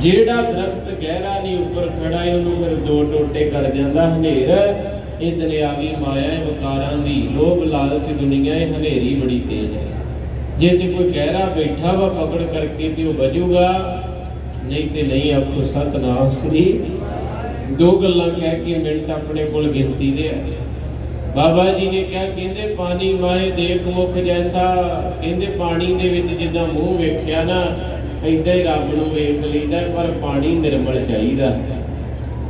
ਜਿਹੜਾ ਦਰਖਤ ਗਹਿਰਾ ਨਹੀਂ ਉੱਪਰ ਖੜਾ ਏ, ਉਹਨੂੰ ਫਿਰ ਦੋ ਟੋਟੇ ਕਰ ਜਾਂਦਾ ਹਨੇਰ। ਇਹ ਦੁਨਿਆਵੀ ਮਾਇਆ ਹੈ ਵਕਾਰਾਂ ਦੀ ਲੋਭ ਲਾਲਚ ਦੁਨੀਆ ਇਹ ਹਨੇਰੀ ਬੜੀ ਤੇਜ਼ ਹੈ ਜੇ ਤੇ ਕੋਈ ਗਹਿਰਾ ਬੈਠਾ ਵਾ ਪਕੜ ਕਰਕੇ ਤੇ ਉਹ ਵਜੂਗਾ, ਨਹੀਂ ਤੇ ਨਹੀਂ ਆਖੋ, ਸਤਨਾਮ ਸ੍ਰੀ ਦੋ ਗੱਲਾਂ ਕਹਿ ਕੇ ਮਿੰਟ ਆਪਣੇ ਕੋਲ ਗਿਣਤੀ ਦੇ ਆ। ਬਾਬਾ ਜੀ ਨੇ ਕਿਹਾ, ਕਹਿੰਦੇ ਪਾਣੀ ਮਾਏ ਦੇਖ ਮੁਖ ਜੈਸਾ, ਕਹਿੰਦੇ ਪਾਣੀ ਦੇ ਵਿੱਚ ਜਿੱਦਾਂ ਮੂੰਹ ਵੇਖਿਆ ਨਾ ਏਦਾਂ ਹੀ ਰੱਬ ਨੂੰ ਵੇਖ ਲਈਦਾ, ਪਰ ਪਾਣੀ ਨਿਰਮਲ ਚਾਹੀਦਾ।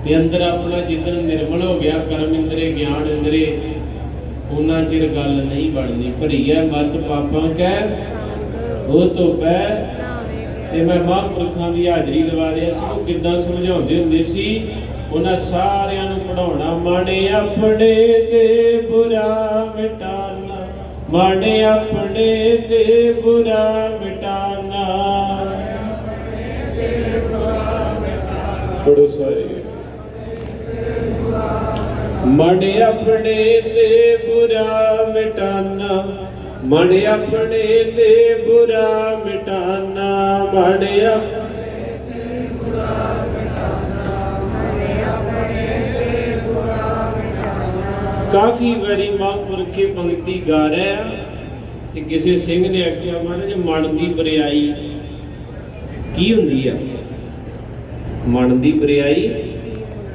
ਤੇ ਅੰਦਰ ਆਪਣਾ ਜਿੱਦਣ ਨਿਰਮਲ ਹੋ ਗਿਆ, ਕਰਮ ਇੰਦਰੇ, ਗਿਆਨ ਇੰਦਰੇ, ਉਹਨਾਂ ਚਿਰ ਗੱਲ ਨਹੀਂ ਬਣਨੀ। ਭਰੀ ਹੈ ਮਤ ਪਾਪਾਂ ਕਹਿ ਉਹ ਤੋਂ ਪੈ, ਤੇ ਮੈਂ ਮਹਾਂਪੁਰਖਾਂ ਦੀ ਹਾਜ਼ਰੀ ਲਵਾ ਰਿਹਾ ਸੀ। ਉਹ ਕਿੱਦਾਂ ਸਮਝਾਉਂਦੇ ਹੁੰਦੇ ਸੀ, ਉਹਨਾਂ ਸਾਰਿਆਂ ਨੂੰ ਪੜਾਉਣਾ ਮਾੜੇ ਆਪਣੇ ਤੇ ਬੁਰਾ ਮਿਟਾਨਾ, ਮਾਣੇ ਆਪਣੇ ਤੇ ਬੁਰਾ ਮਿਟਾਨਾ। ਪੜੋ ਸਾਰੇ। ਮੜ ਆਪਣੇ ਤੇ ਬੁਰਾ ਮਿਟਾਨਾ ਮੜ ਆਪਣੇ ਤੇ ਬੁਰਾ ਮਿਟਾਨਾ ਮੜ ਕਾਫੀ ਵਾਰੀ ਮਹਾਂਪੁਰਖੇ ਪੰਕਤੀ ਗਾ ਰਿਹਾ ਤੇ ਕਿਸੇ ਸਿੰਘ ਨੇ ਆਖਿਆ, ਮਹਾਰਾਜ, ਮਨ ਦੀ ਬਰਿਆਈ ਕੀ ਹੁੰਦੀ ਆ? ਮਨ ਦੀ ਬਰਿਆਈ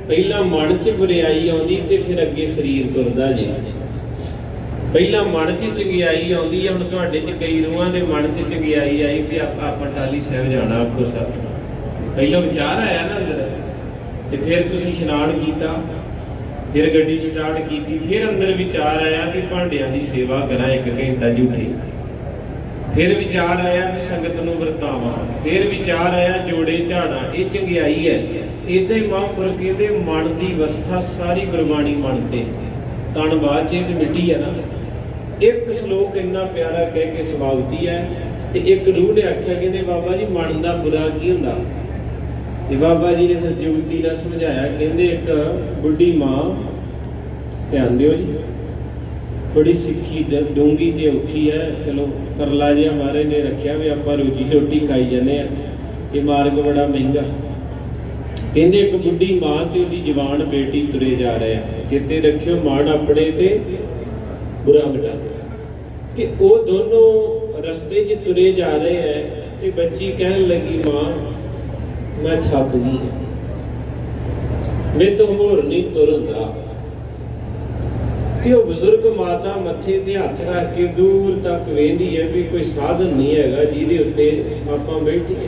ਪਹਿਲਾਂ ਮਨ 'ਚ ਬਰਿਆਈ ਆਉਂਦੀ ਤੇ ਫਿਰ ਅੱਗੇ ਸਰੀਰ ਤੁਰਦਾ ਜੇ। ਪਹਿਲਾਂ ਮਨ 'ਚ ਚੰਗਿਆਈ ਆਉਂਦੀ ਹੈ ਹੁਣ ਤੁਹਾਡੇ 'ਚ ਕਈ ਰੂਹਾਂ ਦੇ ਮਨ 'ਚ ਚੰਗਿਆਈ ਆਈ ਵੀ ਆਪਾਂ ਆਪਾਂ ਟਾਲੀ ਸਾਹਿਬ ਜਾਣਾ ਆਖੋ ਸਾਹਿਬ ਪਹਿਲਾਂ ਵਿਚਾਰ ਆਇਆ ਨਾ ਅੰਦਰ, ਤੇ ਫਿਰ ਤੁਸੀਂ ਇਸ਼ਨਾਨ ਕੀਤਾ, ਫਿਰ ਗੱਡੀ ਸਟਾਰਟ ਕੀਤੀ, ਫਿਰ ਅੰਦਰ ਵਿਚਾਰ ਆਇਆ ਕਿ ਭਾਂਡਿਆਂ ਦੀ ਸੇਵਾ ਕਰਾਂ ਇੱਕ ਘੰਟਾ ਝੂਠੇ। ਫਿਰ ਵਿਚਾਰ ਆਇਆ ਵੀ ਸੰਗਤ ਨੂੰ ਵਰਤਾਵਾਂ, ਫਿਰ ਵਿਚਾਰ ਆਇਆ ਜੋੜੇ ਝਾੜਾ, ਇਹ ਚੰਗਿਆਈ ਹੈ। ਇਦਾਂ ਹੀ ਮਹਾਂਪੁਰਖ ਕਹਿੰਦੇ ਮਨ ਦੀ ਅਵਸਥਾ ਸਾਰੀ ਗੁਰਬਾਣੀ ਮਨ ਤੇ। ਤਣ ਬਾਅਦ ਚ ਤੇ ਮਿੱਟੀ ਹੈ ਨਾ। ਇੱਕ ਸ਼ਲੋਕ ਇੰਨਾ ਪਿਆਰਾ ਕਹਿ ਕੇ ਸਵਾਗਤੀ ਹੈ ਤੇ ਇੱਕ ਰੂਹ ਨੇ ਆਖਿਆ ਕਹਿੰਦੇ ਬਾਬਾ ਜੀ ਮਨ ਦਾ ਬੁਰਾ ਕੀ ਹੁੰਦਾ? ਤੇ ਬਾਬਾ ਜੀ ਨੇ ਫਿਰ ਜੁਗਤੀ ਨਾਲ ਸਮਝਾਇਆ, ਕਹਿੰਦੇ ਇੱਕ ਬੁੱਢੀ ਮਾਂ, ਧਿਆਨ ਦਿਓ ਜੀ। ਬੜੀ ਸਿੱਖੀ ਡ- ਡੂੰਘੀ ਤੇ ਔਖੀ ਹੈ। ਚਲੋ ਕਰਲਾ ਜਿਹਾ ਮਾਰੇ ਨੇ ਰੱਖਿਆ ਵੀ ਆਪਾਂ ਰੋਜੀ ਰੋਟੀ ਖਾਈ ਜਾਂਦੇ ਆ ਇਹ ਮਾਰਗ ਬੜਾ ਮਹਿੰਗਾ। ਕਹਿੰਦੇ ਇੱਕ ਬੁੱਢੀ ਮਾਂ ਤੇ ਉਹਦੀ ਜਵਾਨ ਬੇਟੀ ਤੁਰੇ ਜਾ ਰਹੇ ਆ। ਚੇਤੇ ਰੱਖਿਓ ਮਾਣ ਆਪਣੇ ਤੇ, ਬੁਰਾ ਮਿਟਾ ਕਿ ਉਹ ਦੋਨੋਂ ਰਸਤੇ 'ਚ ਤੁਰੇ ਜਾ ਰਹੇ ਐ ਤੇ ਬੱਚੀ ਕਹਿਣ ਲੱਗੀ, ਮਾਂ, ਮੈਂ ਥੱਕ ਗਈ ਮੈਂ ਤੋਂ ਹੋਰ ਨਹੀਂ ਤੁਰਦਾ। ਤੇ ਉਹ ਬਜ਼ੁਰਗ ਮਾਤਾ ਮੱਥੇ ਤੇ ਹੱਥ ਰੱਖ ਕੇ ਦੂਰ ਤੱਕ ਵੇਂਦੀ ਹੈ ਵੀ ਕੋਈ ਸਾਧਨ ਨਹੀਂ ਹੈਗਾ ਜਿਹਦੇ ਉੱਤੇ ਆਪਾਂ ਬੈਠੀਏ?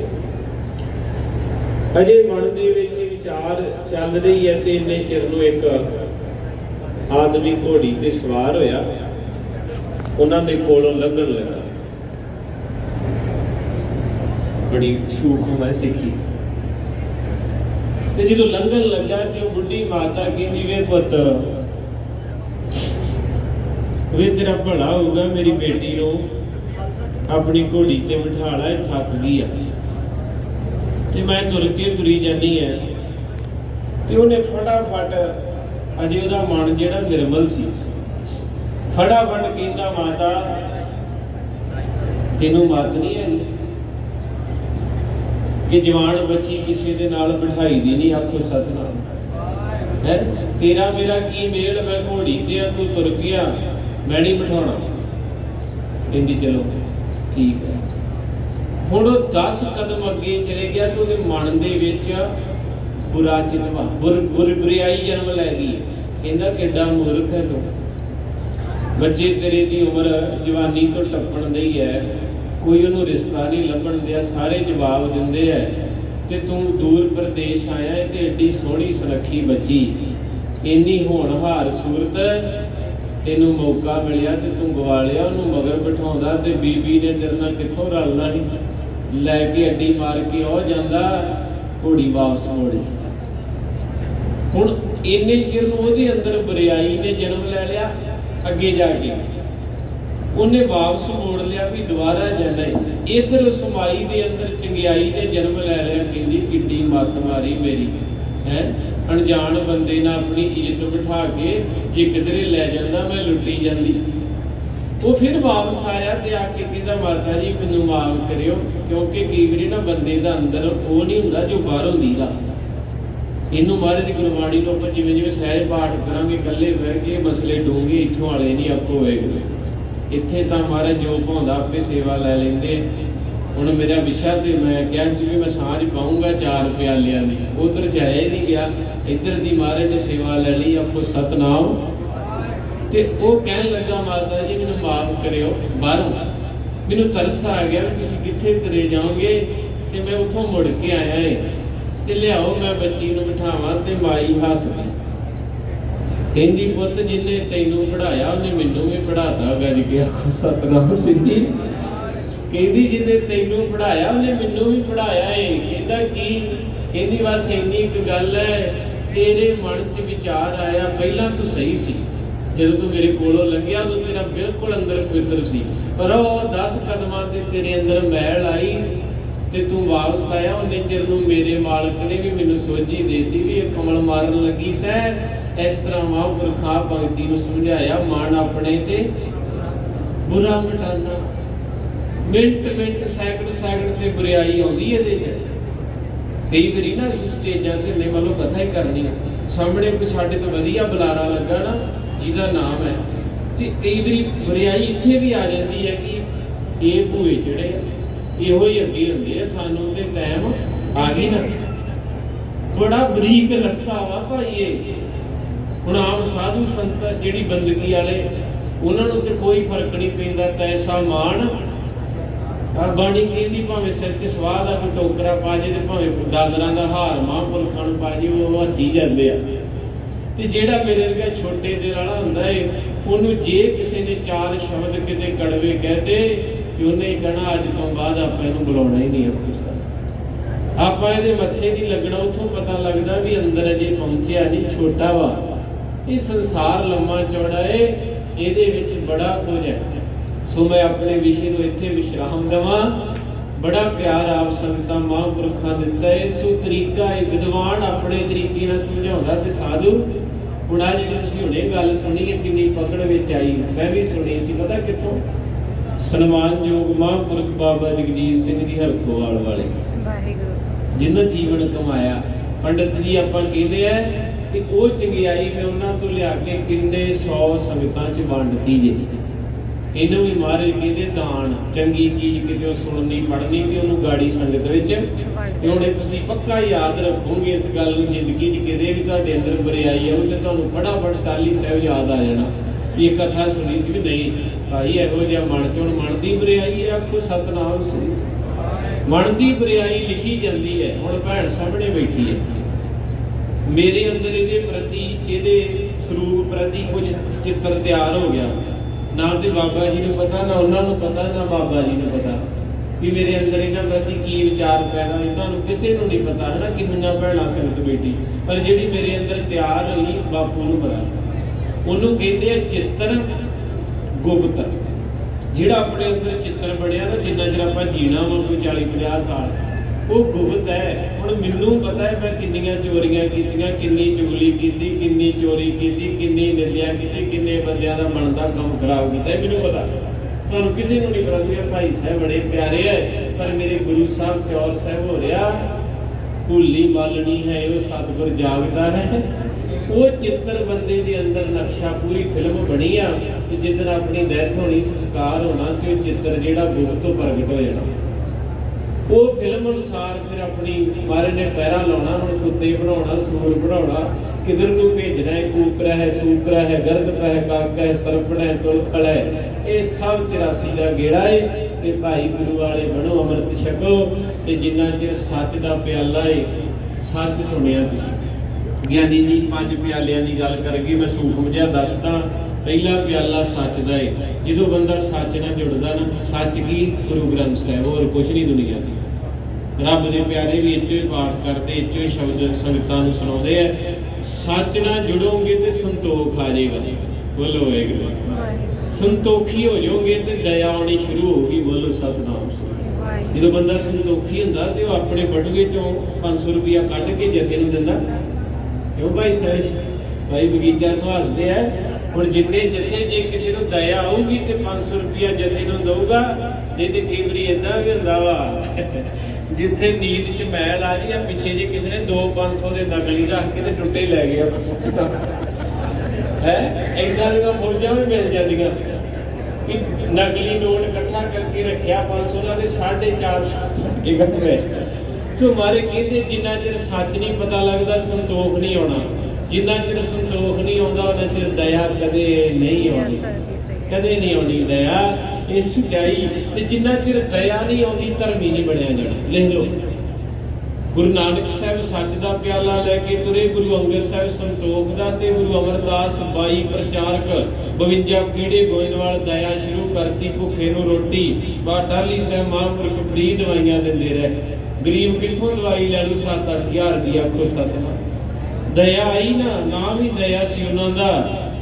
ਅਜੇ ਮਨ ਦੇ ਵਿੱਚ ਵਿਚਾਰ ਚੱਲ ਰਹੀ ਹੈ ਤੇ ਇੰਨੇ ਚਿਰ ਨੂੰ ਇੱਕ ਆਦਮੀ ਘੋੜੀ ਤੇ ਸਵਾਰ ਹੋਇਆ। ਉਹਨਾਂ ਦੇ ਕੋਲੋਂ ਲੰਘਣ ਲੱਗਾ। ਬੜੀ ਸੂਖਮ ਹੈ ਸਿੱਖੀ। ਤੇ ਜਦੋਂ ਲੰਘਣ ਲੱਗਾ ਤੇ ਉਹ ਬੁੱਢੀ ਮਾਤਾ ਕਹਿੰਦੀ, ਵੇ ਪੁੱਤ ਵੇ ਤੇਰਾ ਭਲਾ ਹੋਊਗਾ, ਮੇਰੀ ਬੇਟੀ ਨੂੰ ਆਪਣੀ ਘੋੜੀ ਤੇ ਬਿਠਾ ਲਾ ਇਹ ਥੱਕ ਗਈ ਆ। ਤੇ ਮੈਂ ਤੁਰ ਕੇ ਤੁਰੀ ਜਾਨੀ ਐ ਤੇ ਉਹਨੇ ਫਟਾਫਟ, ਅਜੇ ਉਹਦਾ ਮਨ ਜਿਹੜਾ ਨਿਰਮਲ ਸੀ, ਫਟਾਫਟ ਕਹਿੰਦਾ, ਮਾਤਾ, ਤੈਨੂੰ ਮਤ ਨਹੀਂ ਹੈ ਕਿ ਜਵਾਨ ਬੱਚੀ ਕਿਸੇ ਦੇ ਨਾਲ ਬਿਠਾਈ ਦੀ ਨਹੀਂ, ਆਖੋ ਸਤਨਾਮ। ਹੈ? ਤੇਰਾ ਮੇਰਾ ਕੀ ਮੇਲ, ਮੈਂ ਘੋੜੀ ਤੇ ਆ, ਤੂੰ ਤੁਰ ਗਿਆ ਮੈਂ ਨਹੀਂ ਬਿਠਾਉਣਾ। ਕਹਿੰਦੀ, ਚਲੋ, ਠੀਕ ਹੈ। ਹੁਣ ਉਹ 10 ਕਦਮ ਅੱਗੇ ਚਲੇ ਗਿਆ ਤੇ ਉਹਦੇ ਮਨ ਦੇ ਵਿੱਚ ਬੁਰਾ ਚਿਤਵਾ, ਬੁਰ ਬੁਰ ਬੁਰਾਈ ਜਨਮ ਲੈ ਗਈ। ਕਹਿੰਦਾ, ਕਿੱਡਾ ਮੂਰਖ ਹੈ ਤੂੰ। ਬੱਚੇ ਤੇਰੇ ਦੀ ਉਮਰ ਜਵਾਨੀ ਤੋਂ ਟੱਪਣ ਦੀ ਹੈ। ਕੋਈ ਉਹਨੂੰ ਰਿਸ਼ਤਾ ਨਹੀਂ ਲੱਭਣ ਦਿਆ, ਸਾਰੇ ਜਵਾਬ ਦਿੰਦੇ ਐ ਤੇ ਤੂੰ ਦੂਰ ਪ੍ਰਦੇਸ਼ ਆਇਆ ਤੇ ਏਡੀ ਸੋਹਣੀ ਸੁਨੱਖੀ ਬੱਚੀ। ਇੰਨੀ ਹੋਣਹਾਰ ਸੂਰਤ ਤੈਨੂੰ ਮੌਕਾ ਮਿਲਿਆ ਤੇ ਤੂੰ ਗਵਾ ਉਹਨੂੰ ਮਗਰ ਬਿਠਾਉਂਦਾ ਤੇ ਬੀਬੀ ਨੇ ਤੇਰੇ ਨਾਲ ਕਿੱਥੋਂ ਰਲਣਾ ਸੀ? ਲੈ ਕੇ ਅੱਡੀ ਮਾਰ ਕੇ ਉਹ ਜਾਂਦਾ, ਘੋੜੀ ਵਾਪਸ ਮੋੜੀ ਹੁਣ ਇੰਨੇ ਚਿਰ ਨੂੰ ਉਹਦੇ ਅੰਦਰ ਬਰਿਆਈ ਨੇ ਜਨਮ ਲੈ ਲਿਆ, ਅੱਗੇ ਜਾ ਕੇ। ਉਹਨੇ ਵਾਪਸ ਮੋੜ ਲਿਆ ਵੀ ਦੁਬਾਰਾ ਜਾਣਾ ਹੈ ਇਧਰ ਮਾਈ ਦੇ ਅੰਦਰ ਚੰਗਿਆਈ ਨੇ ਜਨਮ ਲੈ ਲਿਆ, ਕਹਿੰਦੀ, ਕਿੱਡੀ ਮੱਤ ਮਾਰੀ ਮੇਰੀ। ਹੈ? ਅਣਜਾਣ ਬੰਦੇ ਨਾਲ ਆਪਣੀ ਇੱਜ਼ਤ ਬਿਠਾ ਕੇ ਜੇ ਕਿਧਰੇ ਲੈ ਜਾਂਦਾ ਮੈਂ ਲੁੱਟੀ ਜਾਂਦੀ। ਉਹ ਫਿਰ ਵਾਪਸ ਆਇਆ ਤੇ ਆ ਕੇ ਕਹਿੰਦਾ, ਮਾਤਾ ਜੀ, ਮੈਨੂੰ ਮਾਫ ਕਰਿਓ, ਕਿਉਂਕਿ ਕਈ ਵਾਰੀ ਨਾ ਬੰਦੇ ਦਾ ਅੰਦਰ ਉਹ ਨਹੀਂ ਹੁੰਦਾ ਜੋ ਬਾਹਰੋਂ ਦੀਦਾ ਇਹਨੂੰ ਮਹਾਰਾਜ ਦੀ ਗੁਰਬਾਣੀ ਨੂੰ ਆਪਾਂ ਜਿਵੇਂ ਜਿਵੇਂ ਸਹਿਜ ਪਾਠ ਕਰਾਂਗੇ, ਇਕੱਲੇ ਬਹਿ ਕੇ ਮਸਲੇ ਡੂੰਗੇ ਇੱਥੋਂ ਵਾਲੇ ਨਹੀਂ, ਆਪੋ ਹੋਏਗੇ ਇੱਥੇ ਤਾਂ ਮਹਾਰਾਜ ਜੋ ਭਾਉਂਦਾ ਆਪੇ ਸੇਵਾ ਲੈ ਲੈਂਦੇ। ਹੁਣ ਮੇਰਾ ਵਿਸ਼ਾ ਤੇ ਮੈਂ ਕਿਹਾ ਸੀ ਵੀ ਮੈਂ ਸਾਂਝ ਪਾਉਂਗਾ ਚਾਰ ਪਿਆਲਿਆਂ ਦੀ। ਉਧਰ ਜਾਇਆ ਹੀ ਨਹੀਂ ਗਿਆ। ਇੱਧਰ ਦੀ ਮਹਾਰਾਜ ਨੇ ਸੇਵਾ ਲੈ ਲਈ ਆਪੋ ਸਤਨਾਮ। ਤੇ ਉਹ ਕਹਿਣ ਲੱਗਾ, ਮਾਤਾ ਜੀ, ਮੈਨੂੰ ਮਾਫ ਕਰਿਓ, ਬਾਹਰੋਂ। ਮੈਨੂੰ ਤਰਸ ਆ ਗਿਆ ਵੀ ਤੁਸੀਂ ਕਿੱਥੇ ਤਰੇ ਜਾਓਗੇ ਤੇ ਮੈਂ ਉੱਥੋਂ ਮੁੜ ਕੇ ਆਇਆ ਏ। ਤੇ ਲਿਆਓ, ਮੈਂ ਬੱਚੀ ਨੂੰ ਬਿਠਾਵਾਂ ਤੇ ਮਾਈ ਹੱਸ ਕਹਿੰਦੀ, ਪੁੱਤ, ਜਿੰਨੇ ਤੈਨੂੰ ਪੜਾਇਆ ਉਹਨੇ ਮੈਨੂੰ ਵੀ ਪੜਾਤਾ ਗੱਜ ਕੇ ਆਖੋ ਸਤਨਾਮ ਸਿੱਧੀ। ਕਹਿੰਦੀ ਜਿਹਨੇ ਤੈਨੂੰ ਪੜਾਇਆ ਉਹਨੇ ਮੈਨੂੰ ਵੀ ਪੜਾਇਆ ਏ। ਕਹਿੰਦਾ, ਕੀ? ਕਹਿੰਦੀ, ਬਸ ਇੰਨੀ ਇੱਕ ਗੱਲ ਹੈ। ਤੇਰੇ ਮਨ 'ਚ ਵਿਚਾਰ ਆਇਆ, ਪਹਿਲਾਂ ਤੂੰ ਸਹੀ ਸੀ। ਜਦੋਂ ਤੂੰ ਮੇਰੇ ਕੋਲੋਂ ਲੰਘਿਆ, ਉਦੋਂ ਤੇਰਾ ਬਿਲਕੁਲ ਅੰਦਰ ਪਵਿੱਤਰ ਸੀ। ਪਰ ਉਹ 10 ਕਦਮਾਂ ਤੇ ਤੇਰੇ ਅੰਦਰ ਮੈਲ ਆਈ ਤੇ ਤੂੰ ਵਾਪਸ ਆਇਆ। ਉਹਨੇ ਚਿਰ ਨੂੰ ਮੇਰੇ ਮਾਲਕ ਨੇ ਵੀ ਮੈਨੂੰ ਸੋਝੀ ਦੇਤੀ ਵੀ ਇਹ ਕਮਲ ਮਾਰਨ ਲੱਗੀ ਸੈ। ਇਸ ਤਰ੍ਹਾਂ ਮਹਾਂਪੁਰਖਾਂ ਭਗਤੀ ਨੂੰ ਸਮਝਾਇਆ ਮਨ ਆਪਣੇ ਤੇ ਬੁਰਾ ਮਿਟਾਨਾ ਮਿੰਟ ਮਿੰਟ ਸੈਕਿੰਡ ਸੈਕਿੰਡ ਤੇ ਬੁਰਾਈ ਆਉਂਦੀ ਇਹਦੇ ਚ। ਕਈ ਵਾਰੀ ਨਾ ਅਸੀਂ ਸਟੇਜਾਂ ਤੇ ਨੇ ਵੱਲੋਂ ਕਥਾ ਹੀ ਕਰਨੀ ਸਾਹਮਣੇ ਕੋਈ ਸਾਡੇ ਤੋਂ ਵਧੀਆ ਬੁਲਾਰਾ ਲੱਗਾ ਨਾ, ਜਿਹਦਾ ਨਾਮ ਹੈ। ਤੇ ਕਈ ਵਾਰੀ ਬੁਰਾਈ ਇੱਥੇ ਵੀ ਆ ਜਾਂਦੀ ਹੈ ਕਿ ਇਹ ਭੂਏ ਜਿਹੜੇ ਇਹੋ ਹੀ ਅੱਗੇ ਹੁੰਦੇ ਆ, ਸਾਨੂੰ ਤੇ ਟਾਈਮ ਆ ਗਈ ਨਾ। ਬੜਾ ਬਰੀਕ ਰਸਤਾ ਵਾ ਭਾਈ ਇਹ। ਹੁਣ ਆਮ ਸਾਧੂ ਸੰਤ ਜਿਹੜੀ ਬੰਦਗੀ ਵਾਲੇ ਉਹਨਾਂ ਨੂੰ ਤੇ ਕੋਈ ਫ਼ਰਕ ਨਹੀਂ ਪੈਂਦਾ, ਤੈਸਾ ਮਾਣ ਬਾਣੀ ਕਹਿੰਦੀ ਭਾਵੇਂ ਸਿਰ 'ਚ ਸਵਾਹ ਦਾ ਕੋਈ ਟੋਕਰਾ ਪਾ ਜੇ ਤੇ ਭਾਵੇਂ ਦਾਦਰਾਂ ਦਾ ਹਾਰ ਮਹਾਂਪੁਰਖਾਂ ਨੂੰ ਪਾ ਜੇ, ਉਹ ਹੱਸੀ ਜਾਂਦੇ ਆ। ਤੇ ਜਿਹੜਾ ਮੇਰੇ ਵਰਗਾ ਛੋਟੇ ਦਿਲ ਵਾਲਾ ਹੁੰਦਾ ਏ, ਉਹਨੂੰ ਜੇ ਕਿਸੇ ਨੇ ਚਾਰ ਸ਼ਬਦ ਕਿਤੇ ਕੜਵੇ ਕਹਤੇ ਕਿ ਉਹਨੇ ਕਹਣਾ, ਅੱਜ ਤੋਂ ਬਾਅਦ ਆਪਾਂ ਇਹਨੂੰ ਬੁਲਾਉਣਾ ਹੀ ਨਹੀਂ ਆਪਣੇ ਸਾਥ ਆਪਾਂ ਇਹਦੇ ਮੱਥੇ ਨਹੀਂ ਲੱਗਣਾ, ਉੱਥੋਂ ਪਤਾ ਲੱਗਦਾ ਵੀ ਅੰਦਰ ਅਜੇ ਪਹੁੰਚਿਆ ਨਹੀਂ, ਛੋਟਾ ਵਾ। ਇਹ ਸੰਸਾਰ ਲੰਮਾ ਚੌੜਾ ਏ, ਇਹਦੇ ਵਿੱਚ ਬੜਾ ਕੁਝ ਹੈ। ਸੋ ਮੈਂ ਆਪਣੇ ਵਿਸ਼ੇ ਨੂੰ ਇੱਥੇ ਵਿਸ਼ਰਾਮ ਦਵਾਂ। ਬੜਾ ਪਿਆਰ ਆਪ ਸੰਗਤਾਂ ਮਹਾਂਪੁਰਖਾਂ ਦਿੱਤਾ ਏ। ਸੋ ਤਰੀਕਾ ਹੈ ਵਿਦਵਾਨ ਆਪਣੇ ਤਰੀਕੇ ਨਾਲ ਸਮਝਾਉਂਦਾ ਤੇ ਸਾਧੂ। ਹੁਣ ਆ ਜਿਹੜੀ ਤੁਸੀਂ ਹੁਣੇ ਗੱਲ ਸੁਣੀ ਹੈ ਕਿੰਨੀ ਪਕੜ ਵਿੱਚ ਆਈ। ਮੈਂ ਵੀ ਸੁਣੀ ਸੀ ਪਤਾ ਕਿੱਥੋਂ? ਸਨਮਾਨਯੋਗ ਮਹਾਂਪੁਰਖ ਬਾਬਾ ਜਗਜੀਤ ਸਿੰਘ ਜੀ ਹਰਖੋਵਾਲ ਵਾਲੇ। ਵਾਹਿਗੁਰੂ। ਜਿਨ੍ਹਾਂ ਜੀਵਨ ਕਮਾਇਆ। ਪੰਡਤ ਜੀ ਆਪਾਂ ਕਹਿੰਦੇ ਆ ਕਿ ਉਹ ਚੰਗਿਆਈ ਮੈਂ ਉਹਨਾਂ ਤੋਂ ਲਿਆ ਕੇ ਕਿੰਨੇ 100 ਸੰਗਤਾਂ 'ਚ ਵੰਡਤੀ ਜੇ। ਇਹਨੂੰ ਵੀ ਮਾਰੇ ਕਹਿੰਦੇ ਦਾਨ ਚੰਗੀ ਚੀਜ਼ ਕਿਤੇ ਸੁਣਨੀ ਪੜਨੀ ਤੇ ਉਹਨੂੰ ਗਾੜੀ ਸੰਗਤ ਵਿੱਚ ਤੇ ਹੁਣ ਤੁਸੀਂ ਪੱਕਾ ਯਾਦ ਰੱਖੋਗੇ ਇਸ ਗੱਲ ਨੂੰ, ਜ਼ਿੰਦਗੀ 'ਚ ਕਿਤੇ ਵੀ ਤੁਹਾਡੇ ਅੰਦਰ ਬੁਰਾਈ ਆਉ ਤੇ ਤੁਹਾਨੂੰ ਫਟਾਫਟ ਟਾਲੀ ਸਾਹਿਬ ਯਾਦ ਆ ਜਾਣਾ। ਵੀ ਇਹ ਕਥਾ ਸੁਣੀ ਸੀ ਵੀ ਨਹੀਂ, ਭਾਈ ਇਹੋ ਜਿਹਾ ਮਨ ਚੋਂ ਮਨ ਦੀ ਬੁਰਾਈ ਹੈ, ਆਖੋ ਸਤਨਾਮ ਸ੍ਰੀ ਮਨ ਦੀ ਬੁਰਾਈ ਲਿਖੀ ਜਾਂਦੀ ਹੈ, ਹੁਣ ਭੈਣ ਸਾਹਮਣੇ ਬੈਠੀ ਹੈ। ਮੇਰੇ ਅੰਦਰ ਇਹਦੇ ਪ੍ਰਤੀ, ਇਹਦੇ ਸਰੂਪ ਪ੍ਰਤੀ ਕੁਝ ਚਿੱਤਰ ਤਿਆਰ ਹੋ ਗਿਆ। ਨਾ ਤੇ ਬਾਬਾ ਜੀ ਨੂੰ ਪਤਾ, ਨਾ ਉਹਨਾਂ ਨੂੰ ਪਤਾ, ਨਾ ਬਾਬਾ ਜੀ ਨੂੰ ਪਤਾ ਵੀ ਮੇਰੇ ਅੰਦਰ ਇਹਨਾਂ ਪ੍ਰਤੀ ਕੀ ਵਿਚਾਰ ਪੈਦਾ ਹੋਏ, ਤੁਹਾਨੂੰ ਕਿਸੇ ਨੂੰ ਨਹੀਂ ਪਤਾ ਹੈ ਨਾ ਕਿੰਨੀਆਂ ਭੈਣਾਂ ਸੰਗਤ ਬੈਠੀ। ਪਰ ਜਿਹੜੀ ਮੇਰੇ ਅੰਦਰ ਤਿਆਰ ਹੋਈ, ਬਾਪੂ ਨੂੰ ਪਤਾ। ਉਹਨੂੰ ਕਹਿੰਦੇ ਆ ਚਿੱਤਰ ਗੁਪਤ। ਜਿਹੜਾ ਆਪਣੇ ਅੰਦਰ ਚਿੱਤਰ ਬਣਿਆ ਨਾ, ਜਿੰਨਾ ਚਿਰ ਆਪਾਂ ਜੀਣਾ ਵਾ ਕੋਈ 40 50 ਸਾਲ, ਉਹ ਗੁਪਤ ਹੈ। ਹੁਣ ਮੈਨੂੰ ਪਤਾ ਹੈ ਮੈਂ ਕਿੰਨੀਆਂ ਚੋਰੀਆਂ ਕੀਤੀਆਂ, ਕਿੰਨੀ ਚੁਗਲੀ ਕੀਤੀ, ਕਿੰਨੀ ਚੋਰੀ ਕੀਤੀ, ਕਿੰਨੀ ਨਿੰਦਿਆ ਕੀਤੀ, ਕਿੰਨੇ ਬੰਦਿਆਂ ਦਾ ਮਨ ਦਾ ਕੰਮ ਖਰਾਬ ਕੀਤਾ ਮੈਨੂੰ ਪਤਾ। ਤੁਹਾਨੂੰ ਕਿਸੇ ਨੂੰ ਨਹੀਂ ਪਤਾ ਵੀ ਭਾਈ ਸਾਹਿਬ ਬੜੇ ਪਿਆਰੇ ਹੈ, ਪਰ ਮੇਰੇ ਗੁਰੂ ਸਾਹਿਬ ਚੌਰ ਸਾਹਿਬ ਹੋ ਰਿਹਾ, ਭੁੱਲੀ ਮਾਲਣੀ ਹੈ, ਉਹ ਸਤਿਗੁਰ ਜਾਗਦਾ ਹੈ। ਉਹ ਚਿੱਤਰ ਬੰਦੇ ਦੇ ਅੰਦਰ ਨਕਸ਼ਾ, ਪੂਰੀ ਫਿਲਮ ਬਣੀ ਆ ਤੇ ਜਿੱਦਣ ਆਪਣੀ ਡੈਥ ਹੋਣੀ, ਸੰਸਕਾਰ ਹੋਣਾ, ਤੇ ਉਹ ਚਿੱਤਰ ਜਿਹੜਾ ਗੁਪਤ ਤੋਂ ਪ੍ਰਗਟ ਹੋ ਜਾਣਾ। ਉਹ ਫਿਲਮ ਅਨੁਸਾਰ ਫਿਰ ਆਪਣੀ ਮਾਰੇ ਨੇ ਪੈਰਾ ਲਾਉਣਾ ਹੁਣ ਕੁੱਤੇ ਬਣਾਉਣਾ ਸੂਰ ਬਣਾਉਣਾ, ਕਿਧਰ ਨੂੰ ਭੇਜਣਾ ਹੈ, ਕੂਕਰਾ ਹੈ, ਸੂਕਰਾ ਹੈ, ਗਰਦ ਹੈ, ਕਾਕਾ ਹੈ ਸਰਪਣਾ ਹੈ ਤੁਲਖੜ ਹੈ। ਇਹ ਸਭ 84 ਦਾ ਗੇੜਾ ਹੈ ਤੇ ਭਾਈ ਗੁਰੂ ਵਾਲੇ ਬਣੋ, ਅੰਮ੍ਰਿਤ ਛਕੋ ਤੇ ਜਿੰਨਾ ਚਿਰ ਸੱਚ ਦਾ ਪਿਆਲਾ ਹੈ ਸੱਚ ਸੁਣਿਆ ਤੁਸੀਂ। ਗਿਆਨੀ ਜੀ, ਪੰਜ ਪਿਆਲਿਆਂ ਦੀ ਗੱਲ ਕਰ ਗਈ ਮੈਂ ਸੂਖਮ ਜਿਹਾ ਦੱਸਦਾ, ਪਹਿਲਾ ਪਿਆਲਾ ਸੱਚ ਦਾ ਏ। ਜਦੋਂ ਬੰਦਾ ਸੱਚ ਨਾਲ ਜੁੜਦਾ ਨਾ, ਸੱਚ ਕੀ? ਗੁਰੂ ਗ੍ਰੰਥ ਸਾਹਿਬ, ਹੋਰ ਕੁਝ ਨਹੀਂ ਦੁਨੀਆ ਦੀ। ਰੱਬ ਦੇ ਪਿਆਰੇ ਵੀ ਇੱਥੇ ਪਾਠ ਕਰਦੇ ਇੱਥੇ ਸ਼ਬਦ ਸੰਗਤਾਂ ਨੂੰ ਸੁਣਾਉਂਦੇ ਆ। ਸੱਚ ਨਾਲ ਜੁੜੋਗੇ ਤੇ ਸੰਤੋਖ ਆ ਜਾਏਗਾ ਬੋਲੋ ਵਾਹਿਗੁਰੂ। ਸੰਤੋਖੀ ਹੋ ਜਾਓਗੇ ਤੇ ਦਇਆ ਆਉਣੀ ਸ਼ੁਰੂ ਹੋਊਗੀ ਬੋਲੋ ਸਤਨਾਮ। ਜਦੋਂ ਬੰਦਾ ਸੰਤੋਖੀ ਹੁੰਦਾ ਤੇ ਉਹ ਆਪਣੇ ਬਟੂਏ ਚੋਂ 500 ਰੁਪਇਆ ਕੱਢ ਕੇ ਜਥੇ ਨੂੰ ਦਿੰਦਾ। ਕਿਉਂ ਭਾਈ ਸਾਹਿਬ? ਭਾਈ ਬਗੀਚਾ ਸੁਹਾਸਦੇ ਆ। ਹੁਣ ਜਿੰਨੇ ਜਥੇ ਜੇ ਕਿਸੇ ਨੂੰ ਦਇਆ ਆਊਗੀ ਤੇ 500 ਰੁਪਿਆ ਜਥੇ ਨੂੰ ਦਊਗਾ ਨਹੀਂ ਤੇ ਕਈ ਵਾਰੀ ਇਦਾਂ ਵੀ ਹੁੰਦਾ ਵਾ। ਜਿੱਥੇ ਨੀਂਦ ਚ ਮੈਲ ਆ ਜੀ ਆ ਪਿੱਛੇ ਜੇ ਕਿਸੇ ਨੇ 2 500 ਦੇ ਨਕਲੀ ਰੱਖ ਕੇ ਤੇ ਟੁੱਟੇ ਲੈ ਗਿਆ ਹੈ? ਇਦਾਂ ਦੀਆਂ ਫੌਜਾਂ ਵੀ ਮਿਲ ਜਾਂਦੀਆਂ। ਕਿ ਨਕਲੀ ਨੋਟ ਇਕੱਠਾ ਕਰਕੇ ਰੱਖਿਆ 500 ਦਾ ਤੇ 450 ਇਕੱਠ ਵਿੱਚ ਸੋ ਮਾਰੇ ਕਹਿੰਦੇ ਜਿੰਨਾ ਚਿਰ ਸੱਚ ਨਹੀਂ ਪਤਾ ਲੱਗਦਾ ਸੰਤੋਖ ਨਹੀਂ ਆਉਣਾ। ਜਿੰਨਾ ਚਿਰ ਸੰਤੋਖ ਨਹੀਂ ਆਉਂਦਾ ਉਹਨਾਂ ਚਿਰ ਦਇਆ ਕਦੇ ਨਹੀਂ ਆਉਣੀ। ਕਦੇ ਨਹੀਂ ਆਉਣੀ ਦਇਆ। ਇਹ ਸਚਾਈ ਤੇ ਜਿੰਨਾ ਚਿਰ ਦਇਆ ਨਹੀਂ ਆਉਂਦੀ, ਧਰਮੀ ਨਹੀਂ ਬਣਿਆ ਜਾਣਾ। ਲਿਖ ਲਓ। ਗੁਰੂ ਨਾਨਕ ਸਾਹਿਬ ਸੱਚ ਦਾ ਪਿਆਲਾ ਲੈ ਕੇ ਤੁਰੇ, ਗੁਰੂ ਅੰਗਦ ਸਾਹਿਬ ਸੰਤੋਖ ਦਾ ਤੇ ਗੁਰੂ ਅਮਰਦਾਸ 22 ਪ੍ਰਚਾਰਕ 52 ਕੀੜੇ ਗੋਇੰਦਵਾਲ ਦਇਆ ਸ਼ੁਰੂ ਕਰਤੀ, ਭੁੱਖੇ ਨੂੰ ਰੋਟੀ। ਬਾ ਟਾਲੀ ਸਾਹਿਬ ਮਹਾਂਪੁਰਖ ਫਰੀ ਦਵਾਈਆਂ ਦਿੰਦੇ ਰਹੇ। ਗਰੀਬ ਕਿੱਥੋਂ ਦਵਾਈ ਲੈਣੀ? 7-8000 ਦੀ ਆਖੋ ਸਤਿਨਾਮ ਦਇਆ ਆਈ ਨਾ, ਨਾਮ ਹੀ ਦਇਆ ਸੀ ਉਹਨਾਂ ਦਾ।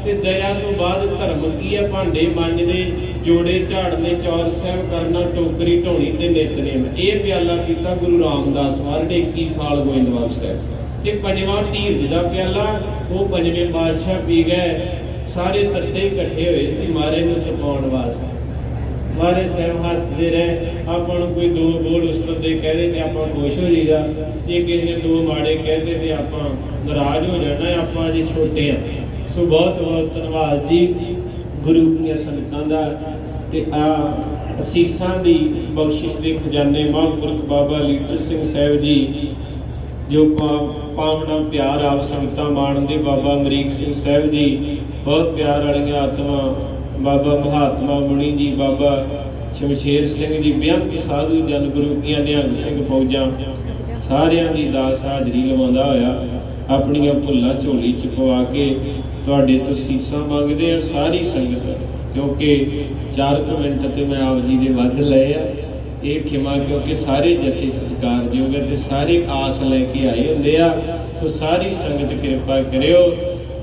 ਤੇ ਦਇਆ ਤੋਂ ਬਾਅਦ ਧਰਮ ਕੀ ਹੈ? ਭਾਂਡੇ ਮਾਂਜਣੇ ਜੋੜੇ ਝਾੜਨੇ ਚੌਰ ਸਾਹਿਬ ਕਰਨਾ ਟੋਕਰੀ ਢੋਣੀ ਤੇ ਨਿਤਨੇਮ ਇਹ ਪਿਆਲਾ ਪੀਤਾ ਗੁਰੂ ਰਾਮਦਾਸ ਵਾਲੇ 21 ਸਾਲ ਗੋਇੰਦਵਾਲ ਸਾਹਿਬ ਤੇ ਪੰਜਵਾਂ ਧੀਰਜ ਦਾ ਪਿਆਲਾ, ਉਹ ਪੰਜਵੇਂ ਬਾਦਸ਼ਾਹ ਪੀ ਗਏ। ਸਾਰੇ ਤੱਤੇ ਇਕੱਠੇ ਹੋਏ ਸੀ ਮਾਰੇ ਨੂੰ ਤਪਾਉਣ ਵਾਸਤੇ। ਮਾਰੇ ਸਾਹਿਬ ਹੱਸਦੇ ਰਹੇ। ਆਪਾਂ ਨੂੰ ਕੋਈ ਦੋ ਬੋਲ ਉਸਤਤ ਦੇ ਕਹਦੇ ਤੇ ਆਪਾਂ ਖੁਸ਼ ਹੋ ਜਾਈਦਾ। ਇਹ ਕਿਸੇ ਨੇ ਦੋ ਮਾੜੇ ਕਹਿੰਦੇ ਤੇ ਆਪਾਂ ਨਾਰਾਜ਼ ਹੋ ਜਾਣਾ, ਆਪਾਂ ਜੀ ਛੋਟੇ ਆ ਸੋ ਬਹੁਤ ਬਹੁਤ ਧੰਨਵਾਦ ਜੀ। ਗੁਰੂ ਦੀਆਂ ਸੰਗਤਾਂ ਦਾ ਤੇ ਆ ਅਸੀਸਾਂ ਦੀ ਬਖਸ਼ਿਸ਼ ਦੇ ਖਜ਼ਾਨੇ ਮਹਾਂਪੁਰਖ ਬਾਬਾ ਲੀਟਰ ਸਿੰਘ ਸਾਹਿਬ ਜੀ, ਜੋ ਪਾ- ਪਿਆਰ ਆਪ ਸੰਗਤਾਂ ਮਾਣਦੇ ਬਾਬਾ ਅਮਰੀਕ ਸਿੰਘ ਸਾਹਿਬ ਜੀ, ਬਹੁਤ ਪਿਆਰ ਵਾਲੀਆਂ ਆਤਮਾ, ਬਾਬਾ ਮਹਾਤਮਾ ਮੁਨੀ ਜੀ, ਬਾਬਾ ਸ਼ਮਸ਼ੇਰ ਸਿੰਘ ਜੀ ਬੇਅੰਤ ਸਾਧੂ ਜਨ ਗੁਰੂ ਕੀਆਂ ਨਿਹੰਗ ਸਿੰਘ ਫੌਜਾਂ, ਸਾਰਿਆਂ ਦੀ ਦਾਸ ਹਾਜ਼ਰੀ ਲਵਾਉਂਦਾ ਹੋਇਆ, ਆਪਣੀਆਂ ਭੁੱਲਾਂ ਝੋਲੀ ਚ ਪਵਾ ਕੇ ਤੁਹਾਡੇ ਤੋਂ ਸੀਸਾਂ ਮੰਗਦੇ ਆ ਸਾਰੀ ਸੰਗਤ, ਕਿਉਂਕਿ 4 ਮਿੰਟ ਤੇ ਮੈਂ ਆਪ ਜੀ ਦੇ ਵੱਧ ਲਏ ਆ। ਇਹ ਖਿਮਾ ਕਿਉਂਕਿ ਸਾਰੇ ਜਥੇ ਸਤਿਕਾਰਯੋਗ ਹੈ ਤੇ ਸਾਰੇ ਆਸ ਲੈ ਕੇ ਆਏ ਹੁੰਦੇ ਆ। ਸੋ ਸਾਰੀ ਸੰਗਤ ਕਿਰਪਾ ਕਰਿਓ,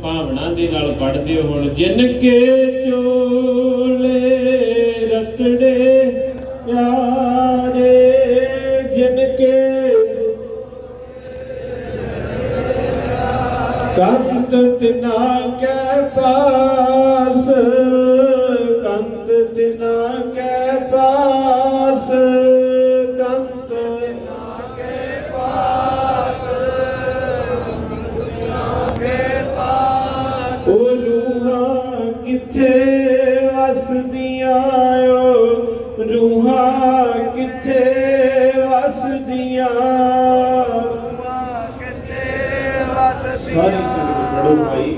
ਭਾਵਨਾ ਦੇ ਨਾਲ ਪੜ੍ਹਦੇ ਹੋ ਹੁਣ, ਜਿਨ ਕੇ ਚੋਲੇ ਰਤੜੇ ਪਿਆਰੇ। ਤਿਨਾ ਕੈ ਪਾਸ ਕੰਤ ਤਿਨਾ ਕੈ ਪਾਸ। ਕੰਤ ਤਿਨਾ ਕੈ ਪਾਸ ਓ ਰੂਹਾਂ ਕਿੱਥੇ ਵਸਦੀਆਂ? ਓ ਰੂਹਾਂ ਕਿੱਥੇ ਵਸਦੀਆਂ? ਸਾਰੀ ਸੰਗਤ। ਪੜੋ ਭਾਈ।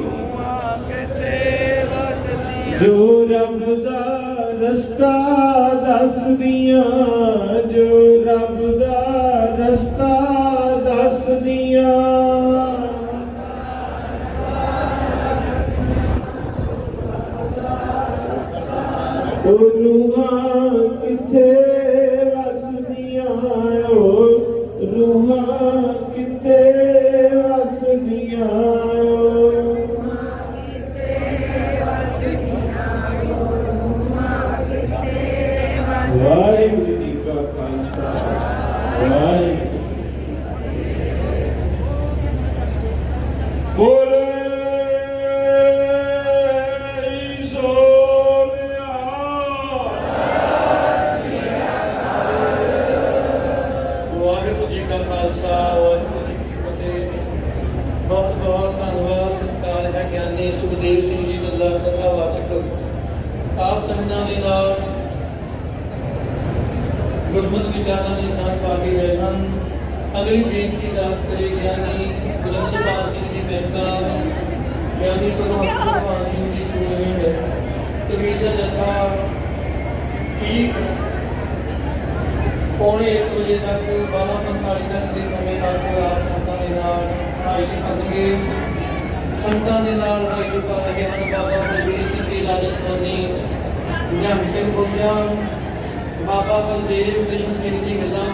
ਜੋ ਰੱਬ ਦਾ ਰਸਤਾ ਦੱਸਦੀਆਂ, ਜੋ ਰੱਬ ਦਾ ਰਸਤਾ ਦੱਸਦੀਆਂ। ਓ ਰੂਹਾਂ ਕਿੱਥੇ ਤੱਕ 12:45 ਤੱਕ ਦੇ ਸਮੇਂ ਤੱਕ ਆਪ ਸੰਤਾਂ ਦੇ ਨਾਲ ਹਾਜ਼ਰੀ ਕਰਨਗੇ ਸੰਤਾਂ ਦੇ ਨਾਲ ਹਾਜ਼ਰੀ ਕਰ ਰਹੇ ਹਨ ਬਾਬਾ ਬਲਬੀਰ ਸਿੰਘ ਜੀ, ਰਾਜਸਥਾਨੀ ਨਿਹੰਗ ਸਿੰਘ ਬੁੱਝਾ ਬਾਬਾ ਬਲਦੇਵ ਕ੍ਰਿਸ਼ਨ ਸਿੰਘ ਜੀ ਗੱਲਾਂ